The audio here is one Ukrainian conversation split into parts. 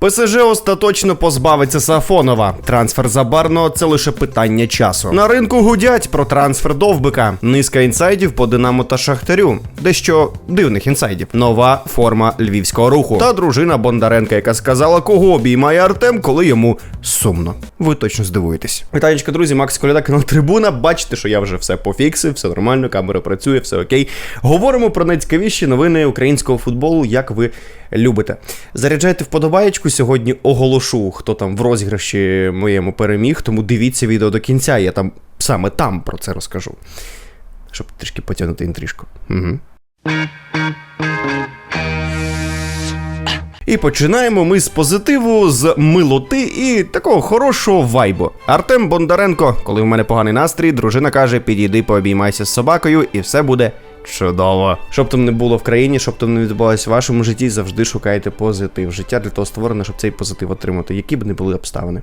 ПСЖ остаточно позбавиться Сафонова. Трансфер Забарного це лише питання часу. На ринку гудять про трансфер Довбика. Низка інсайдів по Динамо та Шахтарю. Дещо дивних інсайдів. Нова форма львівського руху. Та дружина Бондаренка, яка сказала, кого обіймає Артем, коли йому сумно. Ви точно здивуєтесь. Вітанечка, друзі, Макс Коляда, канал Трибуна. Бачите, що я вже все пофіксив, все нормально, камера працює, все окей. Говоримо про найцікавіші новини українського футболу, як ви любите. Заряджайте вподобаєчку. Сьогодні оголошу, хто там в розіграші моєму переміг. Тому дивіться відео до кінця. Я там саме там про це розкажу. Щоб трішки потягнути інтрижку. Угу. І починаємо ми з позитиву, з милоти і такого хорошого вайбу. Артем Бондаренко, коли в мене поганий настрій, дружина каже: підійди, пообіймайся з собакою, і все буде чудово. Щоб там не було в країні, щоб там не відбувалося в вашому житті, завжди шукайте позитив. Життя для того створене, щоб цей позитив отримати, які б не були обставини.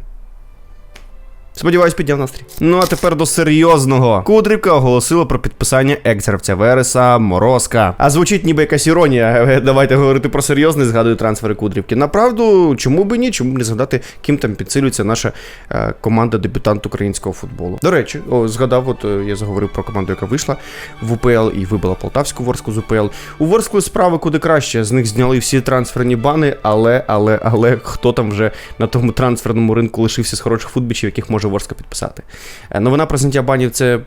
Сподіваюсь, підняв настрій. Ну а тепер до серйозного. Кудрівка оголосила про підписання екс-гравця Вереса Морозка. А звучить ніби якась іронія. Е, Давайте говорити про серйозне, згадую трансфери Кудрівки. Направду, чому би ні? Чому б не згадати, ким там підсилюється наша е, команда дебютант українського футболу. До речі, о, згадав, от е, я заговорив про команду, яка вийшла в УПЛ і вибила Полтавську Ворску з УПЛ. У Ворскли справи куди краще. З них зняли всі трансферні бани, але, але, але хто там вже на тому трансферному ринку лишився з хороших футбічів, яких може Ворска підписати. Е, Новина про зняття банів це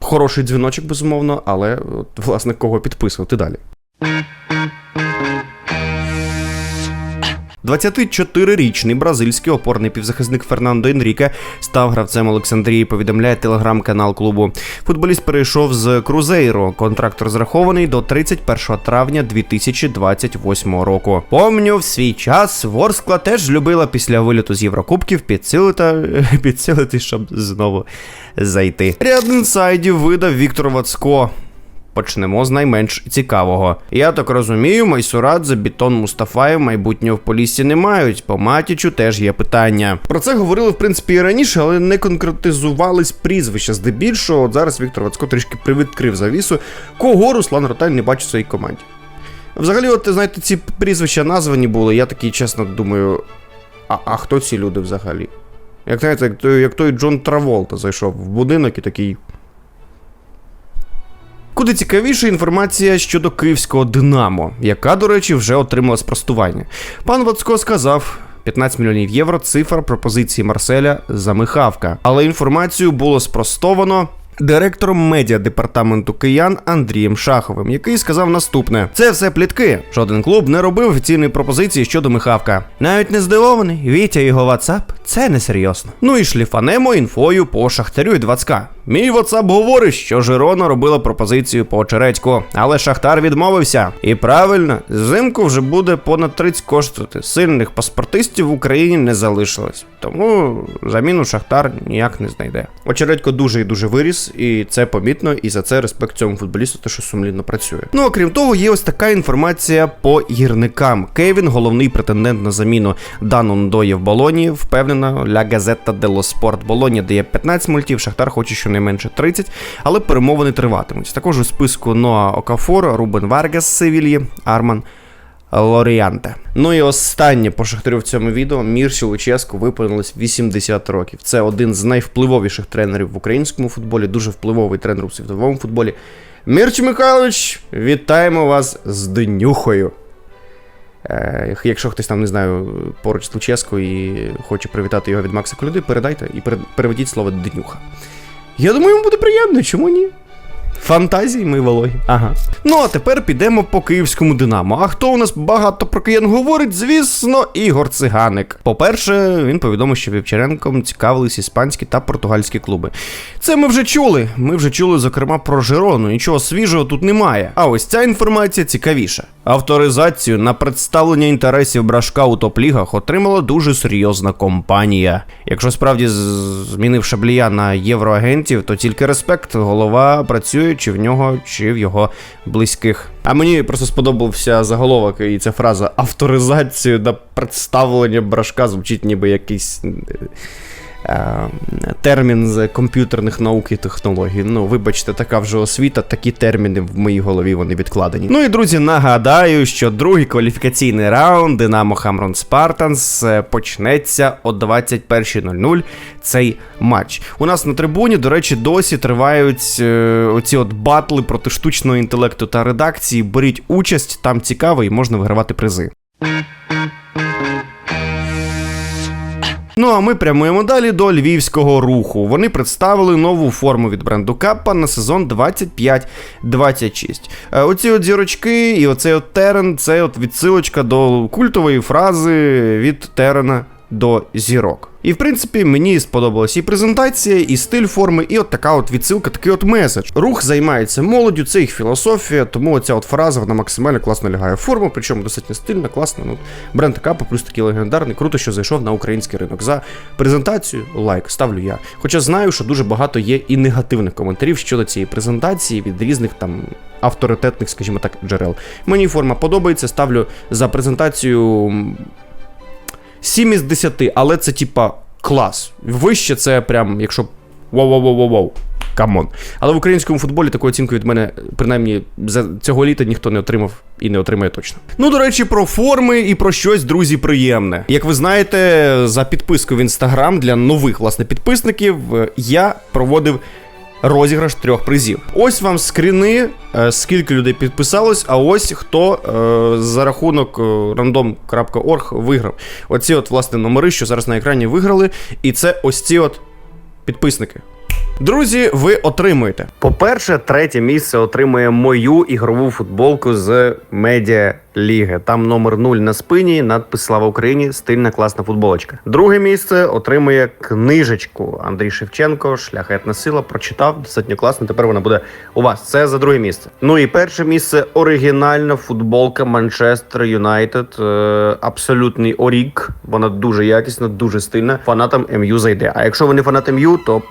хороший дзвіночок, безумовно, але от, власне кого підписувати далі. 24-річний бразильський опорний півзахисник Фернандо Енріке став гравцем Олександрії. Повідомляє телеграм-канал клубу. Футболіст перейшов з Крузейро. Контракт розрахований до 31 травня 2028 року. Помню, в свій час Ворскла теж любила після виліту з Єврокубків підсилити, підсилити, щоб знову зайти. Ряд інсайдів видав Віктор Вацко. Почнемо з найменш цікавого. Я так розумію, Майсурадзе, Бітон Мустафаєв майбутнього в полісі не мають. По Матічу теж є питання. Про це говорили, в принципі, і раніше, але не конкретизувались прізвища. Здебільшого, от зараз Віктор Вацко трішки привідкрив завісу, кого Руслан Роталь не бачить в своїй команді. Взагалі, от знаєте, ці прізвища названі були, я такий чесно думаю. А, а хто ці люди взагалі? Як знаєте, як той, як той Джон Траволта зайшов в будинок і такий. Куди цікавіша інформація щодо київського Динамо, яка, до речі, вже отримала спростування. Пан Вацко сказав. 15 мільйонів євро цифра пропозиції Марселя замихавка. Але інформацію було спростовано директором медіа департаменту киян Андрієм Шаховим, який сказав наступне: це все плітки. Жоден клуб не робив офіційної пропозиції щодо Михавка. Навіть не здивований, Вітя його WhatsApp – це несерйозно. Ну і шліфанемо інфою по Шахтарю і Двацка. Мій WhatsApp говорить, що Жирона робила пропозицію по Очередьку, але Шахтар відмовився. І правильно, зимку вже буде понад 30 коштувати. Сильних паспортистів в Україні не залишилось. Тому заміну Шахтар ніяк не знайде. Очередько дуже і дуже виріс, і це помітно, і за це респект цьому футболісту, те, що сумлінно працює. Ну окрім того, є ось така інформація по гірникам. Кевін, головний претендент на заміну Дану Ндоє в Болоні, впевнена, Ля Газета дело Спорт Болоні дає 15 мультів, Шахтар хоче щонайменше 30, але перемовини триватимуть. Також у списку Ноа Окафор, Рубен Варгас з Севільї, Арман Лоріанте. Ну і останнє по Шахтарю в цьому відео Мірчі Луческу виповнилось 80 років. Це один з найвпливовіших тренерів в українському футболі, дуже впливовий тренер у світовому футболі. Мірч Михайлович, вітаємо вас з днюхою. Е, якщо хтось там не знаю, поруч з Луческо і хоче привітати його від Макса Коляди, передайте і переведіть слово днюха. Я думаю, йому буде приємно, чому ні? Фантазії ми вологі. Ага. Ну а тепер підемо по київському Динамо. А хто у нас багато про киян говорить? Звісно, Ігор Циганик. По-перше, він повідомив, що Вівчаренком цікавились іспанські та португальські клуби. Це ми вже чули. Ми вже чули, зокрема, про Жирону. Нічого свіжого тут немає. А ось ця інформація цікавіша. Авторизацію на представлення інтересів брашка у топ-лігах отримала дуже серйозна компанія. Якщо справді змінив шаблія на євроагентів, то тільки респект, голова працює чи в нього, чи в його близьких. А мені просто сподобався заголовок і ця фраза авторизацію на представлення брашка звучить ніби якийсь. Е, термін з комп'ютерних наук і технологій. Ну, вибачте, така вже освіта, такі терміни в моїй голові вони відкладені. Ну і друзі, нагадаю, що другий кваліфікаційний раунд Динамо Хамрон Спартанс е, почнеться о 21.00 цей матч. У нас на трибуні, до речі, досі тривають е, оці от батли проти штучного інтелекту та редакції. Беріть участь, там цікаво і можна вигравати призи. Ну а ми прямуємо далі до львівського руху. Вони представили нову форму від бренду Капа на сезон 25-26. Е, Оці от зірочки і оцей от терен це от відсилочка до культової фрази від терена до зірок. І в принципі мені сподобалась і презентація, і стиль форми, і от така от відсилка, такий от меседж. Рух займається молоддю, це їх філософія, тому оця от фраза вона максимально класно лягає форму, причому достатньо стильна, класна. Ну, бренд Капа плюс такий легендарний. Круто, що зайшов на український ринок. За презентацію лайк ставлю я. Хоча знаю, що дуже багато є і негативних коментарів щодо цієї презентації від різних там. Авторитетних, скажімо так, джерел. Мені форма подобається, ставлю за презентацію 7 із 10, але це типа клас. Вище це прям, якщо вау-вау-вау-вау. Камон. Але в українському футболі таку оцінку від мене, принаймні, за цього літа ніхто не отримав і не отримає точно. Ну, до речі, про форми і про щось, друзі, приємне. Як ви знаєте, за підписку в інстаграм для нових власне підписників е, я проводив. Розіграш трьох призів. Ось вам скріни, е, скільки людей підписалось, а ось хто е, за рахунок е, random.org виграв. Оці от власне номери, що зараз на екрані виграли, і це ось ці от підписники. Друзі, ви отримуєте. По-перше, третє місце отримує мою ігрову футболку з медіа ліги. Там номер 0 на спині, надпис Слава Україні, стильна класна футболочка. Друге місце отримує книжечку Андрій Шевченко, Шляхетна сила. Прочитав достатньо класно. Тепер вона буде у вас. Це за друге місце. Ну і перше місце оригінальна футболка Манчестер Юнайтед. Е, абсолютний орік. Вона дуже якісна, дуже стильна. Фанатам МЮ зайде. А якщо ви не фанат МЮ, то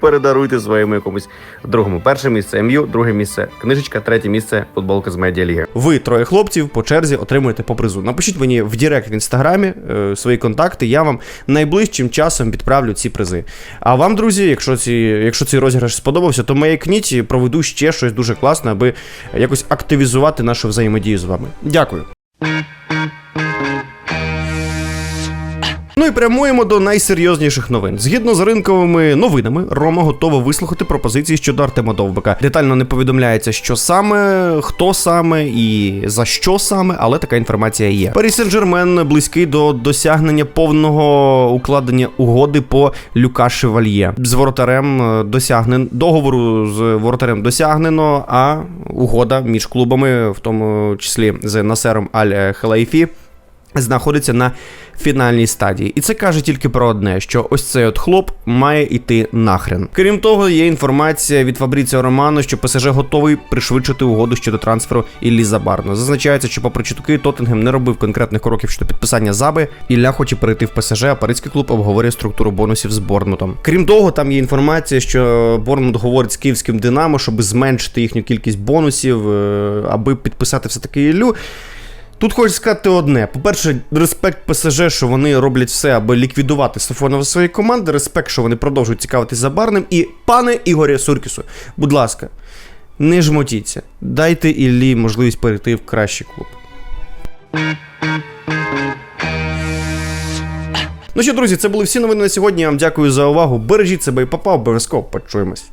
Передаруйте своєму якомусь другому. Перше місце МЮ, друге місце книжечка, третє місце футболка з медіаліги. Ви троє хлопців по черзі отримуєте по призу. Напишіть мені в Директ в інстаграмі е, свої контакти. Я вам найближчим часом відправлю ці призи. А вам, друзі, якщо ці, якщо цей розіграш сподобався, то маякніть проведу ще щось дуже класне, аби якось активізувати нашу взаємодію з вами. Дякую. І прямуємо до найсерйозніших новин. Згідно з ринковими новинами, Рома готова вислухати пропозиції щодо Артема Довбика. Детально не повідомляється, що саме, хто саме і за що саме, але така інформація є. Парі Сен-Жермен близький до досягнення повного укладення угоди по Люка Шевальє. З воротарем е, досягнен договору з воротарем досягнено, а угода між клубами, в тому числі з Насером Аль Хелайфі, знаходиться на фінальній стадії. І це каже тільки про одне: що ось цей от хлоп має йти нахрен. Крім того, є інформація від Фабріціо Романо, що ПСЖ готовий пришвидшити угоду щодо трансферу Іллі Забарно. Зазначається, що попри чутки Тоттенгем не робив конкретних кроків щодо підписання заби. Ілля хоче перейти в ПСЖ, а паризький клуб обговорює структуру бонусів з Борнмутом. Крім того, там є інформація, що Борнмут говорить з київським Динамо, щоб зменшити їхню кількість бонусів, е, аби підписати все таки Іллю. Тут хочу сказати одне: по-перше, респект ПСЖ, що вони роблять все, аби ліквідувати Сафонова своєї команди. Респект, що вони продовжують цікавитись забарним. І пане Ігорі Суркісу, будь ласка, не жмотіться. Дайте Іллі можливість перейти в кращий клуб. Ну що, друзі, це були всі новини на сьогодні. Я вам дякую за увагу. Бережіть себе і папа, обов'язково почуємось.